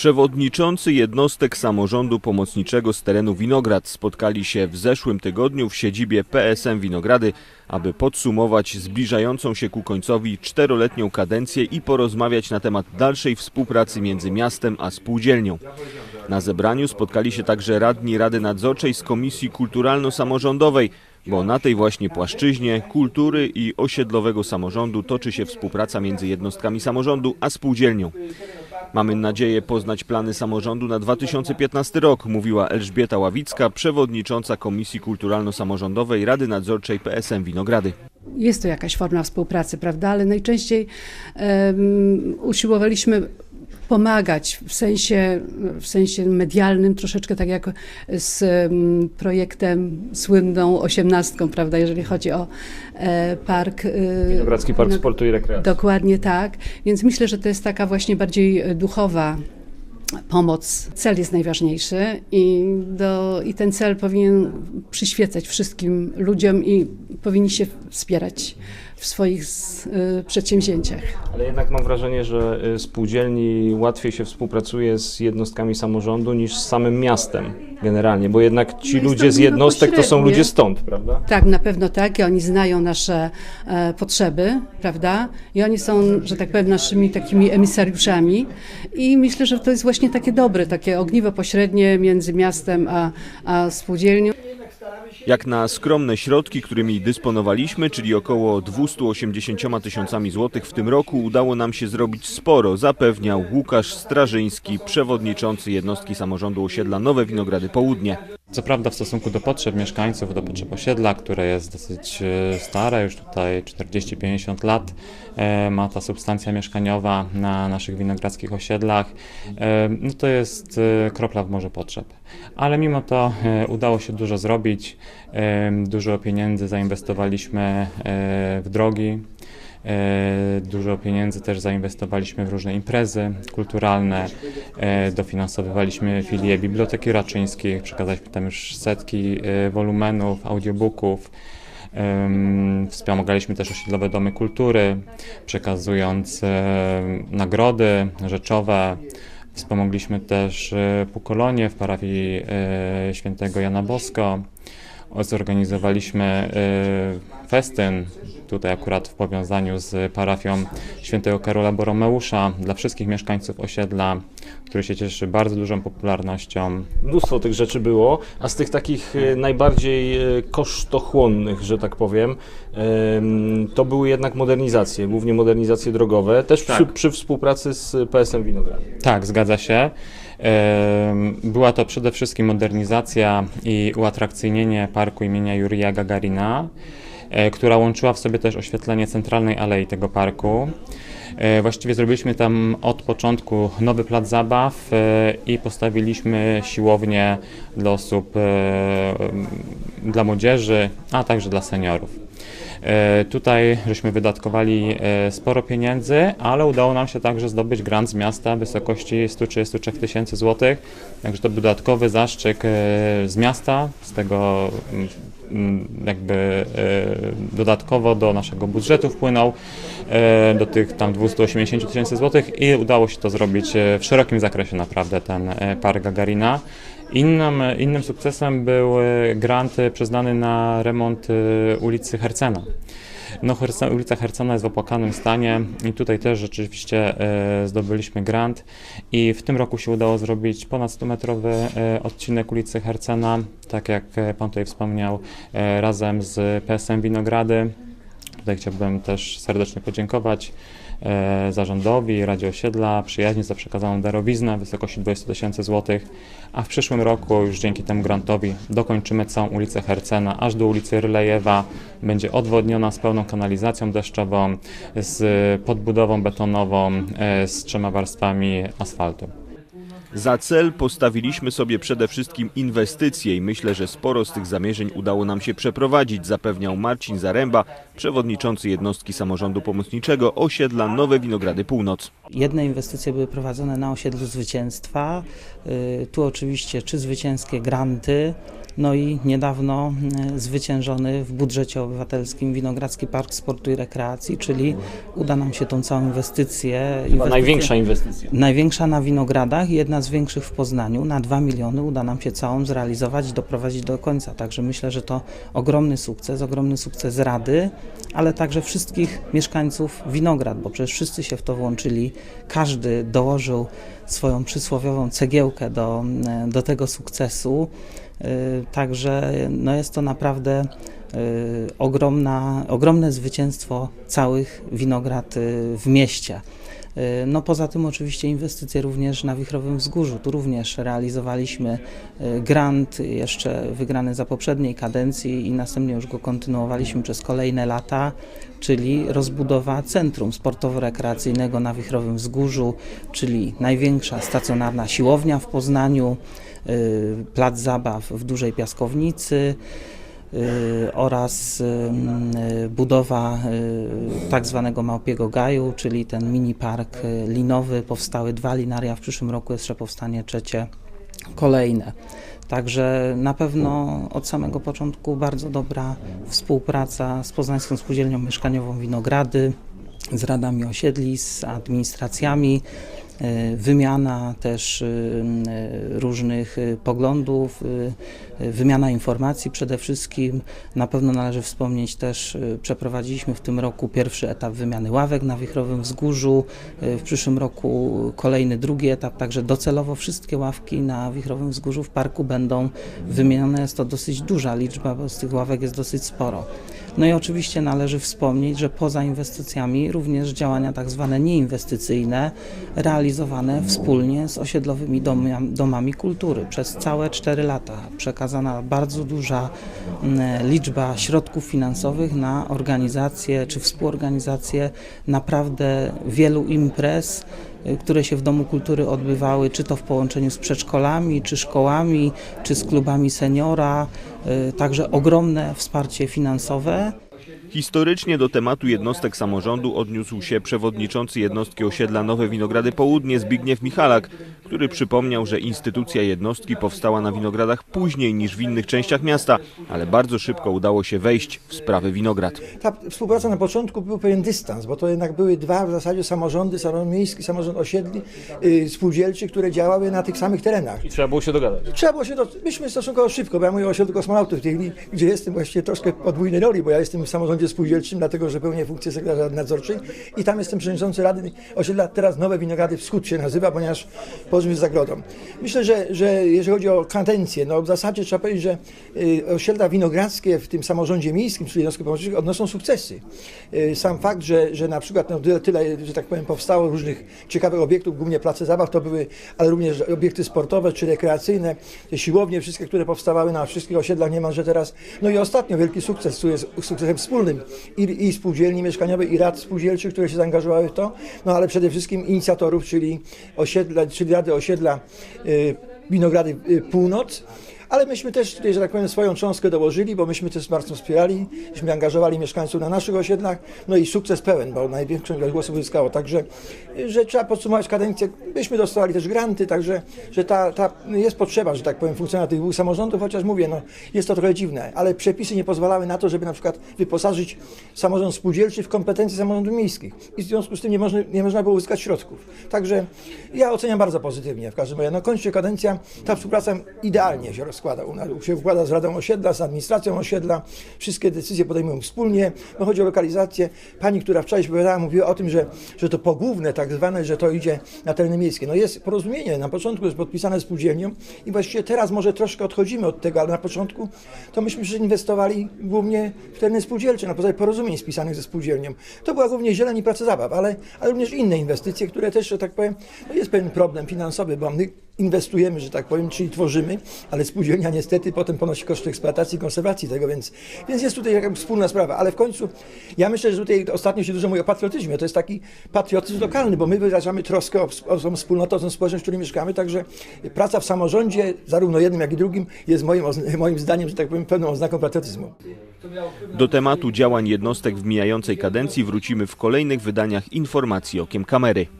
Przewodniczący jednostek samorządu pomocniczego z terenu Winograd spotkali się w zeszłym tygodniu w siedzibie PSM Winogrady, aby podsumować zbliżającą się ku końcowi czteroletnią kadencję i porozmawiać na temat dalszej współpracy między miastem a spółdzielnią. Na zebraniu spotkali się także radni Rady Nadzorczej z Komisji Kulturalno-Samorządowej, bo na tej właśnie płaszczyźnie kultury i osiedlowego samorządu toczy się współpraca między jednostkami samorządu a spółdzielnią. Mamy nadzieję poznać plany samorządu na 2015 rok, mówiła Elżbieta Ławicka, przewodnicząca Komisji Kulturalno-Samorządowej Rady Nadzorczej PSM Winogrady. Jest to jakaś forma współpracy, prawda? Ale najczęściej um, usiłowaliśmy pomagać w sensie, w sensie medialnym, troszeczkę tak jak z um, projektem słynną osiemnastką, prawda, jeżeli chodzi o e, park. e, Winogradzki Park no, Sportu i Rekreacji. Dokładnie tak. Więc myślę, że to jest taka właśnie bardziej e, duchowa pomoc. Cel jest najważniejszy i, do, i ten cel powinien przyświecać wszystkim ludziom i powinni się wspierać w swoich y, przedsięwzięciach. Ale jednak mam wrażenie, że y, spółdzielni łatwiej się współpracuje z jednostkami samorządu niż z samym miastem generalnie, bo jednak ci No ludzie z jednostek to są ludzie stąd, prawda? Tak, na pewno tak. I oni znają nasze e, potrzeby, prawda? I oni są, że tak powiem, naszymi takimi emisariuszami. I myślę, że to jest właśnie takie dobre, takie ogniwo pośrednie między miastem a, a spółdzielnią. Jak na skromne środki, którymi dysponowaliśmy, czyli około 280 tysiącami złotych w tym roku, udało nam się zrobić sporo, zapewniał Łukasz Strażyński, przewodniczący jednostki samorządu osiedla Nowe Winogrady Południe. Co prawda w stosunku do potrzeb mieszkańców, do potrzeb osiedla, które jest dosyć e, stare, już tutaj 40-50 lat, e, ma ta substancja mieszkaniowa na naszych winogrodzkich osiedlach, e, no to jest kropla w morzu potrzeb. Ale mimo to udało się dużo zrobić, dużo pieniędzy zainwestowaliśmy w drogi, Dużo pieniędzy też zainwestowaliśmy w różne imprezy kulturalne, e, dofinansowywaliśmy filię Biblioteki Raczyńskiej, przekazaliśmy tam już setki e, wolumenów, audiobooków. Wspomagaliśmy też osiedlowe domy kultury, przekazując e, nagrody rzeczowe. Wspomogliśmy też e, Pukolonie w parafii e, świętego Jana Bosko. Zorganizowaliśmy e, festyn, tutaj akurat w powiązaniu z parafią świętego Karola Boromeusza dla wszystkich mieszkańców osiedla, który się cieszy bardzo dużą popularnością. Mnóstwo tych rzeczy było, a z tych takich e, najbardziej e, kosztochłonnych, że tak powiem, em, to były jednak modernizacje, głównie modernizacje drogowe, też przy, Tak. przy współpracy z PSM Winogrady. Tak, zgadza się. Była to przede wszystkim modernizacja i uatrakcyjnienie parku imienia Jurija Gagarina, e, która łączyła w sobie też oświetlenie centralnej alei tego parku. E, Właściwie zrobiliśmy tam od początku nowy plac zabaw e, i postawiliśmy siłownię dla osób, dla młodzieży, a także dla seniorów. E, Tutaj żeśmy wydatkowali e, sporo pieniędzy, ale udało nam się także zdobyć grant z miasta w wysokości 133 tysięcy złotych. Także to był dodatkowy zastrzyk e, z miasta, z tego mm, mm, jakby dodatkowo do naszego budżetu wpłynął do tych tam 280 tysięcy złotych i udało się to zrobić w szerokim zakresie naprawdę ten park Gagarina. Innym, innym sukcesem był grant przyznany na remont e, ulicy Hercena. No, ulica Hercena jest w opłakanym stanie i tutaj też rzeczywiście e, zdobyliśmy grant i w tym roku się udało zrobić ponad 100-metrowy e, odcinek ulicy Hercena, tak jak Pan tutaj wspomniał, razem z PSM Winogrady. Tutaj chciałbym też serdecznie podziękować zarządowi Radzie Osiedla, przyjaźnie za przekazaną darowiznę w wysokości 20 tysięcy złotych, a w przyszłym roku już dzięki temu grantowi dokończymy całą ulicę Hercena aż do ulicy Rylejewa. Będzie odwodniona z pełną kanalizacją deszczową, z podbudową betonową, e, z trzema warstwami asfaltu. Za cel postawiliśmy sobie przede wszystkim inwestycje i myślę, że sporo z tych zamierzeń udało nam się przeprowadzić, zapewniał Marcin Zaręba, przewodniczący jednostki samorządu pomocniczego osiedla Nowe Winogrady Północ. Jedne inwestycje były prowadzone na osiedlu zwycięstwa. Y, Tu oczywiście czy zwycięskie granty, no i niedawno y, zwyciężony w budżecie obywatelskim Winogradzki Park Sportu i Rekreacji, czyli uda nam się tą całą inwestycję. Inwestycję największa inwestycja. Największa na winogradach i jedna z większych w Poznaniu. Na 2 miliony uda nam się całą zrealizować i doprowadzić do końca. Także myślę, że to ogromny sukces, ogromny sukces Rady, ale także wszystkich mieszkańców Winograd, bo przecież wszyscy się w to włączyli. Każdy dołożył swoją przysłowiową cegiełkę do, do tego sukcesu. Yy, Także no jest to naprawdę yy, ogromna, ogromne zwycięstwo całych winograd yy, w mieście. No poza tym oczywiście inwestycje również na Wichrowym Wzgórzu. Tu również realizowaliśmy grant jeszcze wygrany za poprzedniej kadencji i następnie już go kontynuowaliśmy przez kolejne lata, czyli rozbudowa Centrum Sportowo-Rekreacyjnego na Wichrowym Wzgórzu, czyli największa stacjonarna siłownia w Poznaniu, plac zabaw w Dużej Piaskownicy, y, oraz y, budowa y, tak zwanego Małpiego Gaju, czyli ten mini park y, linowy. Powstały dwa linaria, w przyszłym roku jeszcze powstanie trzecie, kolejne. Także na pewno od samego początku bardzo dobra współpraca z Poznańską Spółdzielnią Mieszkaniową Winogrady, z radami osiedli, z administracjami, y, wymiana też y, y, różnych y, poglądów, y, wymiana informacji przede wszystkim. Na pewno należy wspomnieć też, przeprowadziliśmy w tym roku pierwszy etap wymiany ławek na Wichrowym Wzgórzu, y, w przyszłym roku kolejny drugi etap, także docelowo wszystkie ławki na Wichrowym Wzgórzu w parku będą wymienione. Jest to dosyć duża liczba, bo z tych ławek jest dosyć sporo. No i oczywiście należy wspomnieć, że poza inwestycjami również działania tak zwane nieinwestycyjne realizowane wspólnie z osiedlowymi domami, kultury przez całe 4 lata. Przekazana bardzo duża mm, liczba środków finansowych na organizację czy współorganizację naprawdę wielu imprez, które się w Domu Kultury odbywały, czy to w połączeniu z przedszkolami, czy szkołami, czy z klubami seniora. y, Także ogromne wsparcie finansowe. Historycznie do tematu jednostek samorządu odniósł się przewodniczący jednostki osiedla Nowe Winogrady Południe Zbigniew Michalak, który przypomniał, że instytucja jednostki powstała na winogradach później niż w innych częściach miasta, ale bardzo szybko udało się wejść w sprawy winograd. Ta współpraca na początku był pewien dystans, bo to jednak były dwa w zasadzie samorządy, samorząd miejski, samorząd osiedli, yy, spółdzielczy, które działały na tych samych terenach. I trzeba było się dogadać. Trzeba było się, do, myśmy stosunkowo szybko, bo ja mówię o osiedlu kosmonautów w tej chwili, gdzie jestem właściwie troszkę podwójnej roli, bo ja jestem w samorządzie spółdzielczym, dlatego że pełnię funkcję sekretarza nadzorczej i tam jestem przewodniczący Rady Osiedla, teraz Nowe Winogrady Wschód się nazywa, ponieważ położymy z zagrodą. Myślę, że, że jeżeli chodzi o kadencję, no w zasadzie trzeba powiedzieć, że y, osiedla winogradzkie w tym samorządzie miejskim, czyli jednostki pomocniczych, odnoszą sukcesy. Y, sam fakt, że, że na przykład no, tyle, tyle, że tak powiem, powstało różnych ciekawych obiektów, głównie place zabaw to były, ale również obiekty sportowe czy rekreacyjne, te siłownie wszystkie, które powstawały na wszystkich osiedlach niemalże teraz. No i ostatnio wielki sukces, który jest sukcesem wspólnym i, i spółdzielni mieszkaniowej, i rad spółdzielczych, które się zaangażowały w to, no ale przede wszystkim inicjatorów, czyli osiedla, czyli Rady Osiedla y, Winogrady y, Północ. Ale myśmy też że tak powiem, swoją cząstkę dołożyli, bo myśmy też bardzo wspierali, myśmy angażowali mieszkańców na naszych osiedlach, no i sukces pełen, bo największą ilość głosów uzyskało. Także, że trzeba podsumować kadencję. Myśmy dostali też granty, także, że ta, ta jest potrzeba, że tak powiem, funkcjonowania tych dwóch samorządów, chociaż mówię, no jest to trochę dziwne, ale przepisy nie pozwalały na to, żeby na przykład wyposażyć samorząd spółdzielczy w kompetencje samorządów miejskich i w związku z tym nie można, nie można było uzyskać środków. Także ja oceniam bardzo pozytywnie w każdym razie. No kończy się kadencja, ta współpraca idealnie się rozkłada, nas się układa z Radą Osiedla, z administracją osiedla, wszystkie decyzje podejmujemy wspólnie, no chodzi o lokalizację. Pani, która wczoraj się wypowiadała, mówiła o tym, że, że to pogłówne tak zwane, że to idzie na tereny miejskie. No jest porozumienie, na początku jest podpisane spółdzielnią i właściwie teraz może troszkę odchodzimy od tego, ale na początku to myśmy przecież inwestowali głównie w tereny spółdzielcze, na podstawie porozumień spisanych ze spółdzielnią. To była głównie zieleń i prace zabaw, ale, ale również inne inwestycje, które też, że tak powiem, no jest pewien problem finansowy, bo my inwestujemy, że tak powiem, czyli tworzymy, ale spółdzielnia niestety potem ponosi koszty eksploatacji i konserwacji tego, więc, więc jest tutaj jakaś wspólna sprawa. Ale w końcu ja myślę, że tutaj ostatnio się dużo mówi o patriotyzmie. To jest taki patriotyzm lokalny, bo my wyrażamy troskę o, o tą wspólnotę, o tą społeczność, w której mieszkamy, także praca w samorządzie, zarówno jednym, jak i drugim, jest moim, moim zdaniem, że tak powiem, pełną oznaką patriotyzmu. Do tematu działań jednostek w mijającej kadencji wrócimy w kolejnych wydaniach informacji okiem kamery.